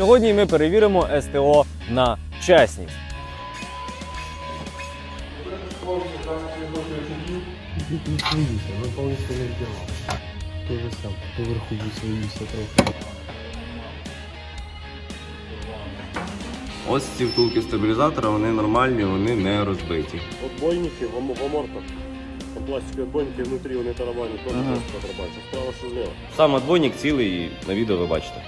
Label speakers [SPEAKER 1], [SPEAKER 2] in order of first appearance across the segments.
[SPEAKER 1] Сьогодні ми перевіримо СТО на чесність.
[SPEAKER 2] Не поверху висвоївся трохи.
[SPEAKER 3] Ось ці втулки стабілізатора, вони нормальні, вони не розбиті.
[SPEAKER 4] Отбойники в гоморках. Там пластикові отбойники внутрі, вони тарабані, теж
[SPEAKER 3] Ага.
[SPEAKER 4] просто тарабані. Справа, що зліва.
[SPEAKER 3] Сам отбойник цілий, і на відео ви бачите.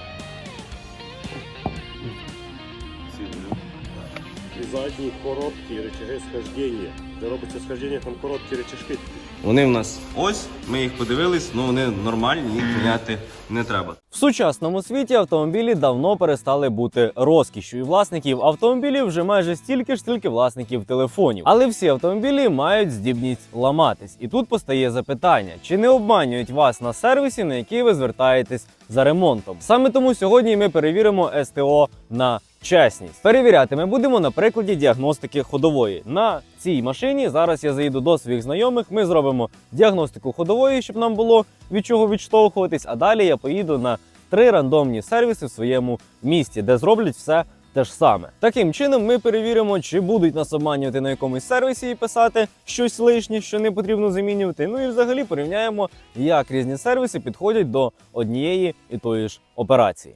[SPEAKER 4] І короткі речаги схождення. Де робиться схождення, там короткі речашки.
[SPEAKER 3] Вони в нас ось, ми їх подивились, ну вони нормальні, їх міняти не треба.
[SPEAKER 1] В сучасному світі автомобілі давно перестали бути розкішшю, і власників автомобілів вже майже стільки ж, скільки власників телефонів. Але всі автомобілі мають здібність ламатись. І тут постає запитання: чи не обманюють вас на сервісі, на який ви звертаєтесь за ремонтом? Саме тому сьогодні ми перевіримо СТО на чесність. Перевіряти ми будемо на прикладі діагностики ходової. На цій машині зараз я заїду до своїх знайомих. Ми зробимо діагностику ходової, щоб нам було від чого відштовхуватись. А далі я поїду на три рандомні сервіси в своєму місті, де зроблять все те ж саме. Таким чином, ми перевіримо, чи будуть нас обманювати на якомусь сервісі і писати щось лишнє, що не потрібно замінювати. Ну і взагалі порівняємо, як різні сервіси підходять до однієї і тої ж операції.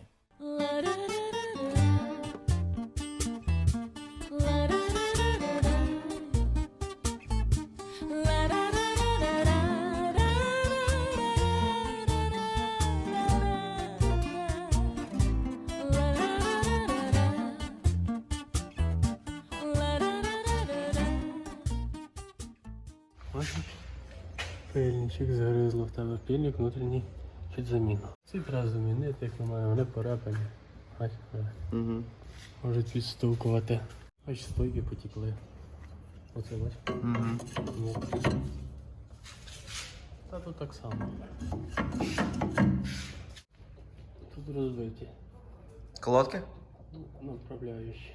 [SPEAKER 2] Пильничок загризло в тебе пильник внутрішній під заміну. Ці треба замінити, як немає, вони порепані.
[SPEAKER 3] Угу.
[SPEAKER 2] Можуть відстукувати. Ось стойки потікли. Оце бач. Ну. Та тут так само. Тут розбиті.
[SPEAKER 3] Колодки?
[SPEAKER 2] Ну, Направляючі.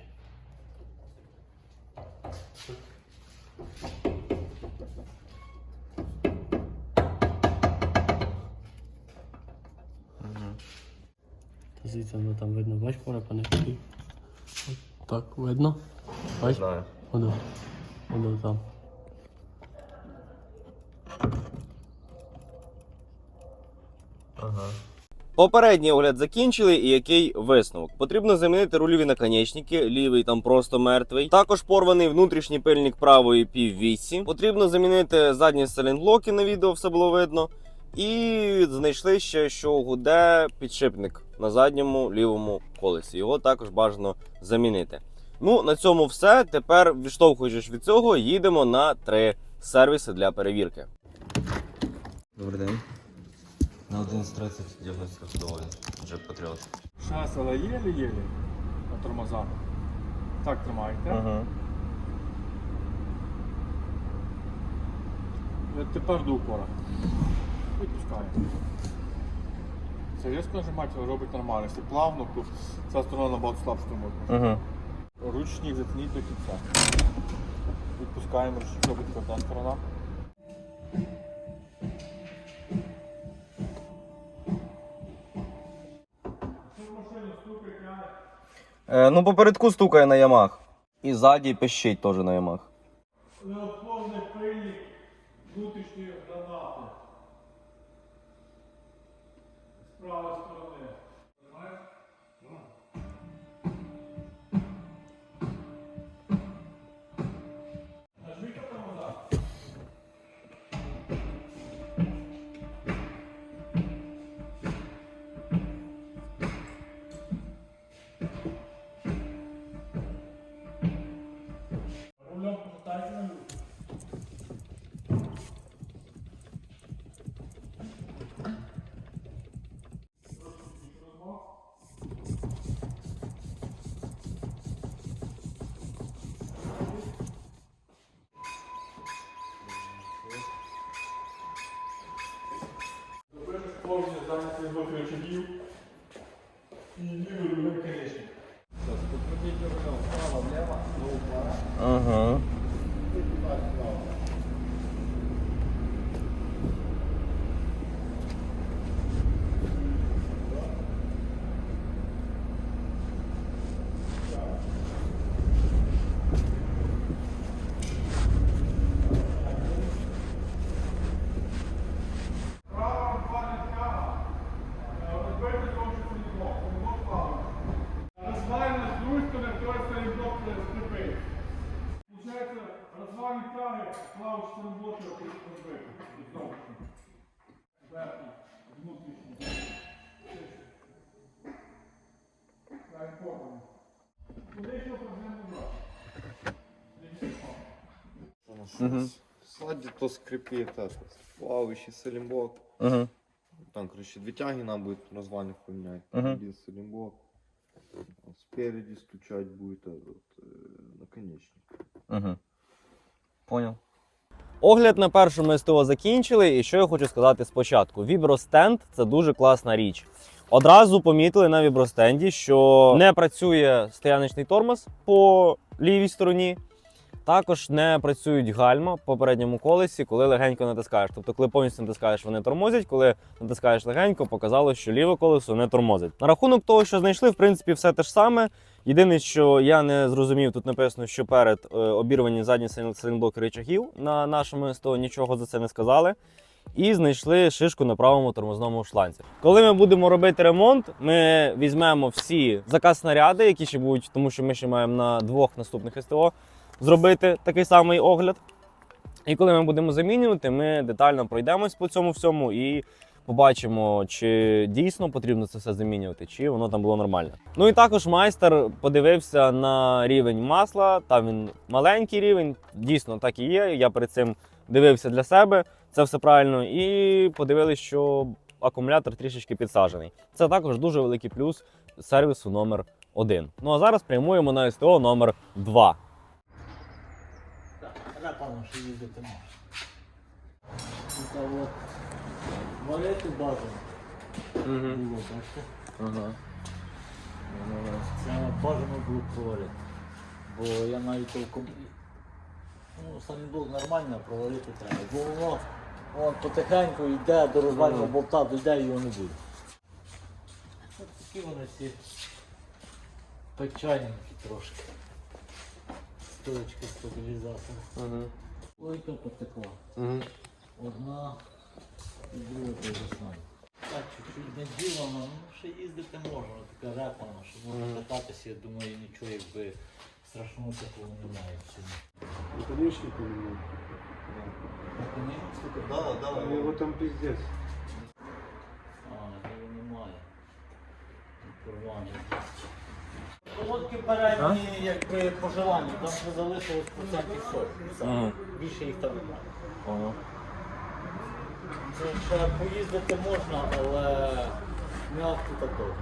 [SPEAKER 2] Звідси воно там видно, бач, порепане. Так, видно? Бач?
[SPEAKER 3] Знаю.
[SPEAKER 2] Воно. Воно там.
[SPEAKER 3] Ага.
[SPEAKER 1] Попередній огляд закінчили, і який висновок? Потрібно замінити рульові наконечники, лівий там просто мертвий. Також порваний внутрішній пильник правої піввісі. Потрібно замінити задні селінблоки на відео, все було видно. І знайшли ще, що гуде підшипник на задньому лівому колесі. Його також бажано замінити. Ну, на цьому все. Тепер, відштовхуючись від цього, їдемо на три сервіси для перевірки.
[SPEAKER 3] Добрий день. На 11.30 діагностика ходової. Вже патріот.
[SPEAKER 5] Шас, але єлі-єлі на тормозах. Так тримайте.
[SPEAKER 3] Ага.
[SPEAKER 5] Тепер до упора. Це різко нажимати, робить нормально. Якщо плавно, то ця сторона набагато слабше тормозить.
[SPEAKER 3] Ага.
[SPEAKER 5] Ручник затягніть до кінця. Відпускаємо ручник, робить одна сторона.
[SPEAKER 1] Е, ну, попередку стукає на ямах. І ззаді пищить теж на ямах.
[SPEAKER 5] Неотложний пильник внутрішньої Добре, сповнення зайняти з двох речагів і лівий рулем конечник. Зараз покрутіть рулем вправо-влево до упора.
[SPEAKER 1] Ага.
[SPEAKER 6] Клаустенбота приклади. Зовсім. Верхній, внутрішній. То скрипит это, плавающий Там, короче, две тяги нам будет название поменять.
[SPEAKER 1] Ага.
[SPEAKER 6] Один салимбок. Спереди стучать будет этот наконечник.
[SPEAKER 1] Ага. Понял. Огляд на першому СТО закінчили, і що я хочу сказати спочатку. Вібростенд це дуже класна річ. Одразу помітили на вібростенді, що не працює стояночний тормоз по лівій стороні. Також не працюють гальма по передньому колесі, коли легенько натискаєш. Тобто, коли повністю натискаєш, вони тормозять. Коли натискаєш легенько, показало, що ліве колесо не тормозить. На рахунок того, що знайшли, в принципі, все те ж саме. Єдине, що я не зрозумів, тут написано, що перед е, обірвані задні силінблоки рычагів на нашому СТО нічого за це не сказали. І знайшли шишку на правому тормозному шланці. Коли ми будемо робити ремонт, ми візьмемо всі заказ снаряди, які ще будуть, тому що ми ще маємо на двох наступних СТО зробити такий самий огляд. І коли ми будемо замінювати, ми детально пройдемось по цьому всьому і побачимо, чи дійсно потрібно це все замінювати, чи воно там було нормально. Ну і також майстер подивився на рівень масла. Там він маленький рівень, дійсно так і є. Я перед цим дивився для себе, це все правильно, і подивилися, що акумулятор трішечки підсаджений. Це також дуже великий плюс сервісу номер 1 Ну а зараз прямуємо на СТО номер 2
[SPEAKER 7] Репаном ще їздити можна. От валити бажано. Було, бачите? Е, Це бажано було провалити. Бо я навіть толком. Ну, самий блок нормально, а провалити треба. Бо воно он потихеньку йде до розвального болта, дійде і його не буде. От такі вони всі печальненькі трошки. Стоечки стабілізатора. Лойка потекла. Одна і друга той же саме. Так, чуть-чуть не ділано, ну ще їздити можна, така репана, що можна кататися, я думаю, нічого якби страшного такого немає в цьому.
[SPEAKER 4] Конечно.
[SPEAKER 7] Механізм,
[SPEAKER 6] Да, да.
[SPEAKER 4] Его там пиздец.
[SPEAKER 7] а, його немає. Порваний. Колодки передні, якби по желанню, там вже залишилось процентів 40. Все. Більше їх там немає. Це ще поїздити можна, але авто так довго.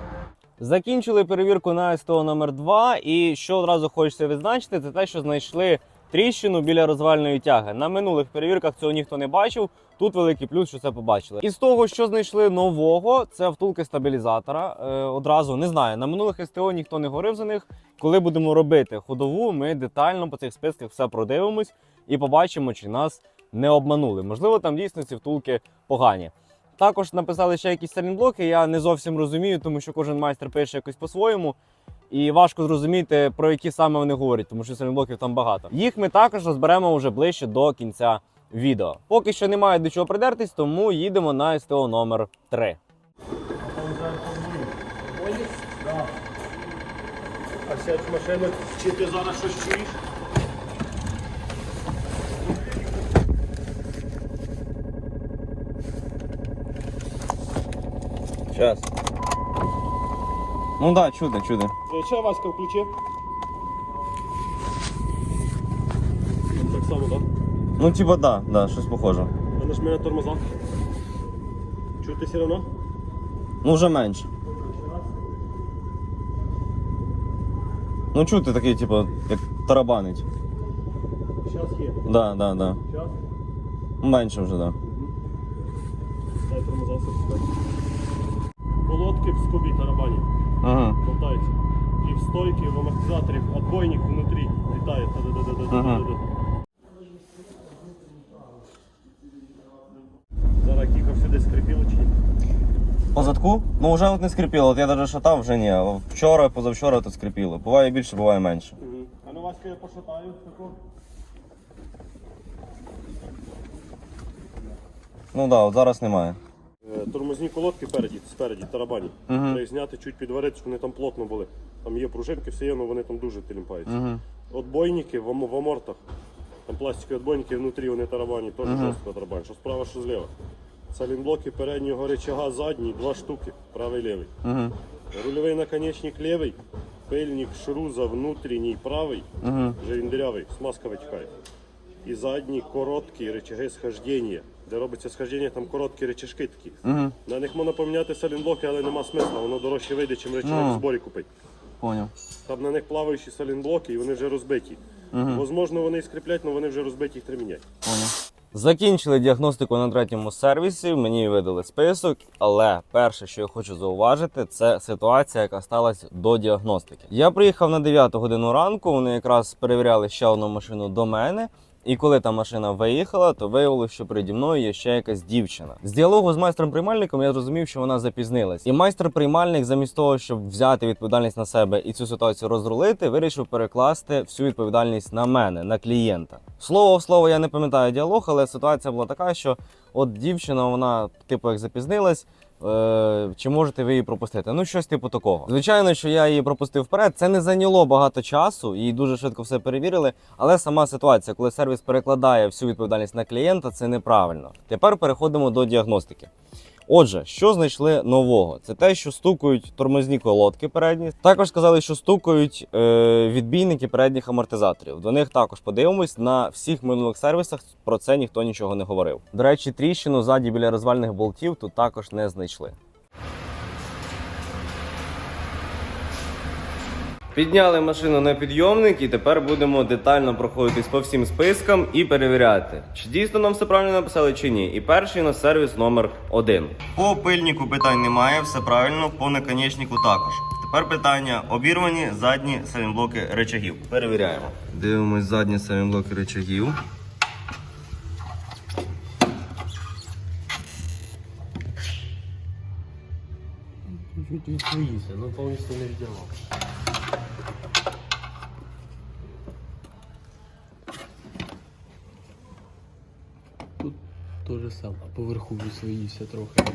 [SPEAKER 1] Закінчили перевірку на СТО номер 2 і що одразу хочеться відзначити, це те, що знайшли тріщину біля розвальної тяги. На минулих перевірках цього ніхто не бачив. Тут великий плюс, що це побачили. Із того, що знайшли нового, це втулки стабілізатора. Е, одразу не знаю. На минулих СТО ніхто не говорив за них. Коли будемо робити ходову, ми детально по цих списках все продивимось і побачимо, чи нас не обманули. Можливо, там дійсно ці втулки погані. Також написали ще якісь сайлентблоки, я не зовсім розумію, тому що кожен майстер пише якось по-своєму. І важко зрозуміти, про які саме вони говорять, тому що сайлентблоків там багато. Їх ми також розберемо вже ближче до кінця відео. Поки що немає до чого придертись, тому їдемо на СТО номер 3.
[SPEAKER 4] А сядь в машину, чи ти зараз щось чуєш?
[SPEAKER 1] Зараз. Ну да, чудо, чудо.
[SPEAKER 4] Ще Васька включи. Так само, так?
[SPEAKER 1] Ну, типа, да, да, щось похоже.
[SPEAKER 4] А нажми на тормоза. Чути все одно?
[SPEAKER 1] Ну, вже менше. Ну, чути такий, типу, як тарабанить.
[SPEAKER 4] Зараз є.
[SPEAKER 1] Да, да, да.
[SPEAKER 4] Зараз.
[SPEAKER 1] Менше вже, да.
[SPEAKER 4] Дай тормоза все Колодки в скобі тарабані.
[SPEAKER 1] Ага.
[SPEAKER 4] болтаються. І в стойки, в амортизаторі, отбойник внутрі літає. Та-да-да-да-да-да-да. Зараз кікав сюди скрипіло чи ні?
[SPEAKER 1] По задку? Ну, вже от не скрипіло, от я навіть шатав, вже ні. Вчора, позавчора тут скрипіло. Буває більше, буває менше.
[SPEAKER 4] А ну Васька я пошатаю таку.
[SPEAKER 1] Ну так, да, от зараз немає.
[SPEAKER 4] Е, Тормозні колодки переді, спереді, тарабані. Треба їх зняти, чуть підварити, щоб вони там плотно були. Там є пружинки, все є, але вони там дуже телімпаються. Отбойники в, ам- в амортах. Там пластикові отбойники внутрі, вони тарабані, теж жорстко тарабанять. Що справа, що зліва. Салінблоки переднього рычага задній, два штуки, правий лівий. Рульовий наконечник лівий, пильник шруза внутрішній правий, вже він дирявий, смазка витікає. І задні короткі рычаги схождення. Де робиться схождення, там короткі рычажки такі. На них можна поміняти салінблоки, але нема смисла, воно дорожче вийде, чим рычаг в зборі купити.
[SPEAKER 1] Поняв.
[SPEAKER 4] Там на них плаваючі салінблоки і вони вже розбиті. Возможно, вони і скріплять, але вони вже розбиті, їх треба міняти.
[SPEAKER 1] Закінчили діагностику на третьому сервісі. Мені видали список, але перше, що я хочу зауважити, це ситуація, яка сталася до діагностики. Я приїхав на 9 годину ранку. Вони якраз перевіряли ще одну машину до мене. І коли та машина виїхала, то виявилося, що переді мною є ще якась дівчина. З діалогу з майстром приймальником я зрозумів, що вона запізнилась. І майстер приймальник, замість того, щоб взяти відповідальність на себе і цю ситуацію розрулити, вирішив перекласти всю відповідальність на мене, на клієнта. Слово в слово, я не пам'ятаю діалог, але ситуація була така, що от дівчина, вона типу як запізнилась. Е, чи можете ви її пропустити? Ну, щось типу такого. Звичайно, що я її пропустив вперед. Це не зайняло багато часу, і дуже швидко все перевірили. Але сама ситуація, коли сервіс перекладає всю відповідальність на клієнта, це неправильно. Тепер переходимо до діагностики. Отже, що знайшли нового? Це те, що стукають тормозні колодки передні. Також сказали, що стукають е, відбійники передніх амортизаторів. До них також подивимось. На всіх минулих сервісах про це ніхто нічого не говорив. До речі, тріщину ззаді біля розвальних болтів тут також не знайшли. Підняли машину на підйомник і тепер будемо детально проходитись по всім спискам і перевіряти, чи дійсно нам все правильно написали чи ні. І перший у нас сервіс номер один. По пильнику питань немає, все правильно, по наконечнику також. Тепер питання обірвані задні салінблоки речагів. Перевіряємо. Дивимось задні салінблоки речагів.
[SPEAKER 2] Чуть відсвоївся, ну повністю не вдягав. Тут саме, поверху відсвоївся трохи.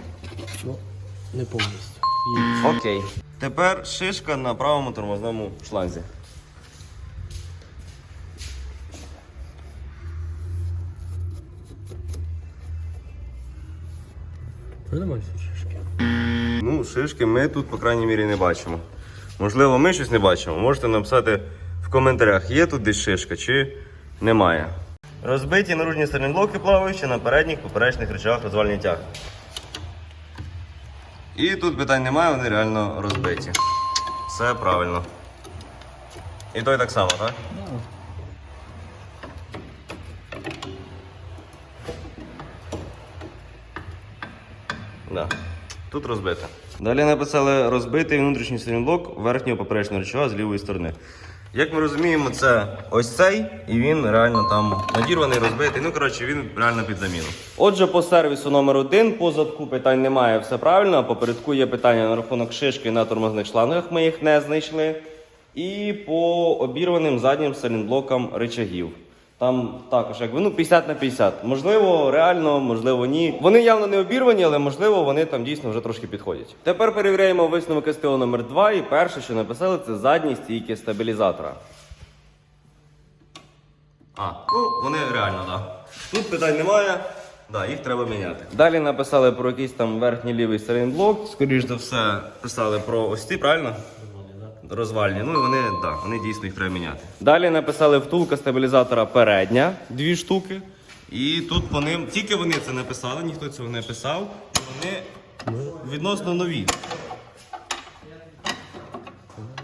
[SPEAKER 2] Ну, не повністю. Є.
[SPEAKER 1] Окей. Тепер шишка на правому тормозному шланзі.
[SPEAKER 2] Шишки.
[SPEAKER 3] Ну, шишки ми тут, по крайній мірі, не бачимо. Можливо, ми щось не бачимо. Можете написати в коментарях, є тут десь шишка чи немає. Розбиті наружні сайлентблоки плаваючі на передніх поперечних речах розвальні тяг. І тут питань немає, вони реально розбиті. Все правильно. І той так само, так? Да. Тут розбите. Далі написали розбитий внутрішній сайлентблок верхнього поперечного речова з лівої сторони. Як ми розуміємо, це ось цей, і він реально там надірваний, розбитий. Ну, коротше, він реально під заміну. Отже, по сервісу номер один по задку питань немає, все правильно. Попередку є питання на рахунок шишки на тормозних шлангах, ми їх не знайшли. І по обірваним заднім сайлентблокам речагів. Там також якби ну 50 на 50. Можливо, реально, можливо, ні. Вони явно не обірвані, але можливо вони там дійсно вже трошки підходять. Тепер перевіряємо висновок СТО номер 2 і перше, що написали, це задні стійки стабілізатора. А, ну вони реально, так. Да. Тут питань немає. Да, їх треба міняти. Далі написали про якийсь там верхній лівий сайлентблок. Скоріш за все, писали про ось ці, правильно? Розвальні. Ну і вони, да, вони дійсно їх треба міняти. Далі написали втулка стабілізатора передня, дві штуки. І тут по ним, тільки вони це написали, ніхто цього не писав. Вони відносно нові.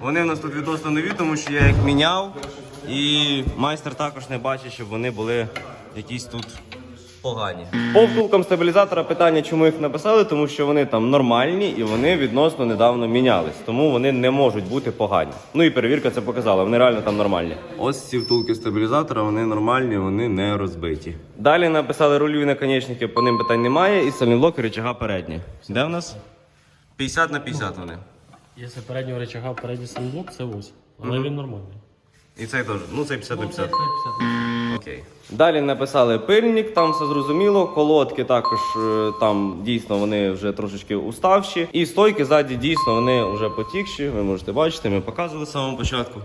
[SPEAKER 3] Вони в нас тут відносно нові, тому що я їх міняв. І майстер також не бачить, щоб вони були якісь тут погані. По втулкам стабілізатора питання, чому їх написали, тому що вони там нормальні і вони відносно недавно мінялись, тому вони не можуть бути погані. Ну і перевірка це показала, вони реально там нормальні. Ось ці втулки стабілізатора, вони нормальні, вони не розбиті. Далі написали рульові наконечники, по ним питань немає, і сальніблоки рычага передні. Де в нас? 50 на 50 вони.
[SPEAKER 2] Якщо переднього речага передній санблок, це ось. Але він нормальний.
[SPEAKER 3] І цей теж. Ну, цей 50 на 50.
[SPEAKER 2] 50.
[SPEAKER 3] Окей.
[SPEAKER 1] Далі написали пильник, там все зрозуміло. Колодки також е, там дійсно вони вже трошечки уставші. І стойки ззаді дійсно вони вже потікші. Ви можете бачити, ми показували з самого початку.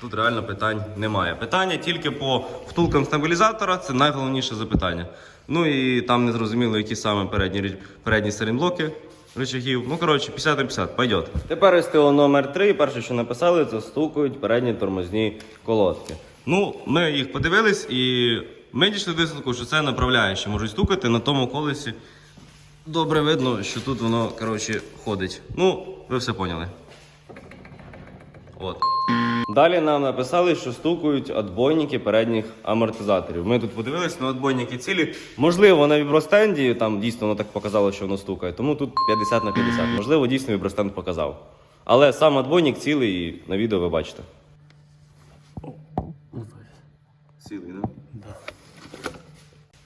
[SPEAKER 1] Тут реально питань немає. Питання тільки по втулкам стабілізатора це найголовніше запитання. Ну і там не зрозуміло, які саме передні, передні стерінблоки рычагів. Ну, коротше, 50 на 50, пойдет. Тепер СТО номер 3. Перше, що написали, це стукають передні тормозні колодки. Ну, ми їх подивились і ми дійшли до висновку, що це направляючі можуть стукати на тому колесі. Добре видно, що тут воно, коротше, ходить. Ну, ви все поняли. От. Далі нам написали, що стукають отбойники передніх амортизаторів. Ми тут подивились на отбойники цілі. Можливо, на вібростенді там дійсно воно так показало, що воно стукає. Тому тут 50 на 50. Можливо, дійсно вібростенд показав. Але сам отбойник цілий і на відео ви бачите. Цілий, да?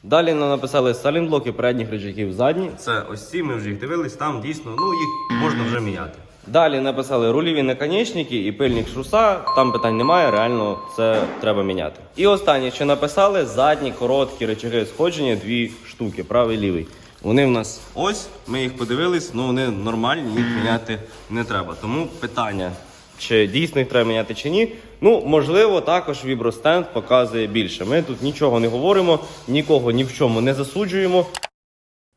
[SPEAKER 1] Далі нам написали салінблоки передніх рычагів задні. Це ось ці, ми вже їх дивились, там дійсно, ну їх можна вже міняти. Далі написали рульові наконечники і пильник шруса. Там питань немає, реально це треба міняти. І останнє, що написали, задні короткі рычаги сходження, дві штуки, правий лівий. Вони в нас ось, ми їх подивились, ну вони нормальні, їх міняти не треба. Тому питання, чи дійсно їх треба міняти чи ні. Ну, можливо, також вібростенд показує більше. Ми тут нічого не говоримо, нікого ні в чому не засуджуємо.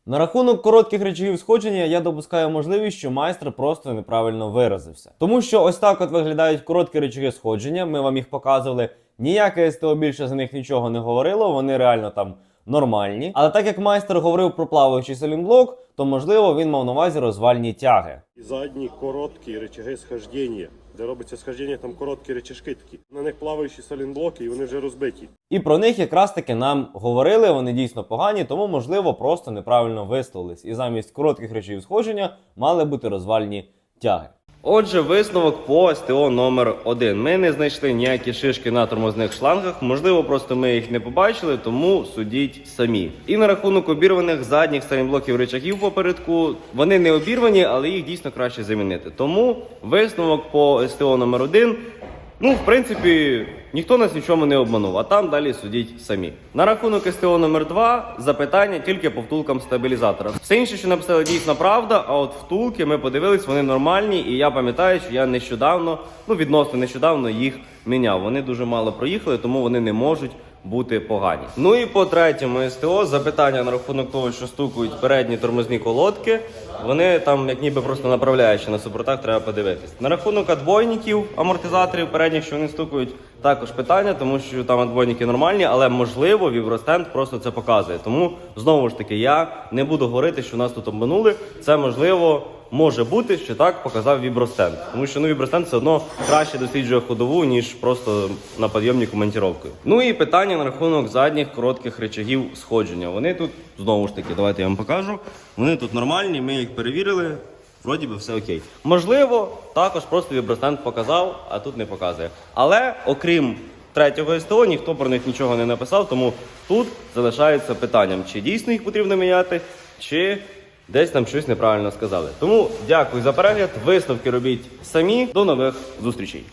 [SPEAKER 8] На рахунок коротких речагів сходження я допускаю можливість, що майстер просто неправильно виразився. Тому що ось так от виглядають короткі речаги сходження. Ми вам їх показували. Ніяке СТО більше за них нічого не говорило, вони реально там нормальні. Але так як майстер говорив про плаваючий салінблок, то можливо він мав на увазі розвальні тяги.
[SPEAKER 4] Задні короткі речаги схождення. Де робиться схождення, там короткі речашки такі. На них плаваючі салінблоки, і вони вже розбиті.
[SPEAKER 8] І про них якраз таки нам говорили, вони дійсно погані, тому можливо просто неправильно висловились. І замість коротких речів сходження мали бути розвальні тяги.
[SPEAKER 1] Отже, висновок по СТО номер 1 Ми не знайшли ніякі шишки на тормозних шлангах. Можливо, просто ми їх не побачили, тому судіть самі. І на рахунок обірваних задніх старінблоків рычагів попередку, вони не обірвані, але їх дійсно краще замінити. Тому висновок по СТО номер 1 Ну, в принципі, ніхто нас нічому не обманув, а там далі судіть самі. На рахунок СТО номер 2 запитання тільки по втулкам стабілізатора. Все інше, що написали, дійсно правда. А от втулки ми подивились, вони нормальні, і я пам'ятаю, що я нещодавно, ну відносно нещодавно їх міняв. Вони дуже мало проїхали, тому вони не можуть бути погані. Ну і по третьому СТО запитання на рахунок того, що стукають передні тормозні колодки. Вони там, як ніби просто направляючі на супортах, треба подивитись. На рахунок отбойників, амортизаторів передніх, що вони стукають, також питання, тому що там отбойники нормальні, але можливо вібростенд просто це показує. Тому знову ж таки я не буду говорити, що нас тут обманули. Це можливо. Може бути, що так показав вібростенд. Тому що ну вібростенд все одно краще досліджує ходову, ніж просто на підйомнику монтіровкою. Ну і питання на рахунок задніх коротких речагів сходження. Вони тут знову ж таки, давайте я вам покажу. Вони тут нормальні, ми їх перевірили. Вроді би все окей. Можливо, також просто вібростенд показав, а тут не показує. Але окрім третього СТО, ніхто про них нічого не написав, тому тут залишається питанням, чи дійсно їх потрібно міняти, чи десь там щось неправильно сказали. Тому дякую за перегляд. Висновки робіть самі. До нових зустрічей.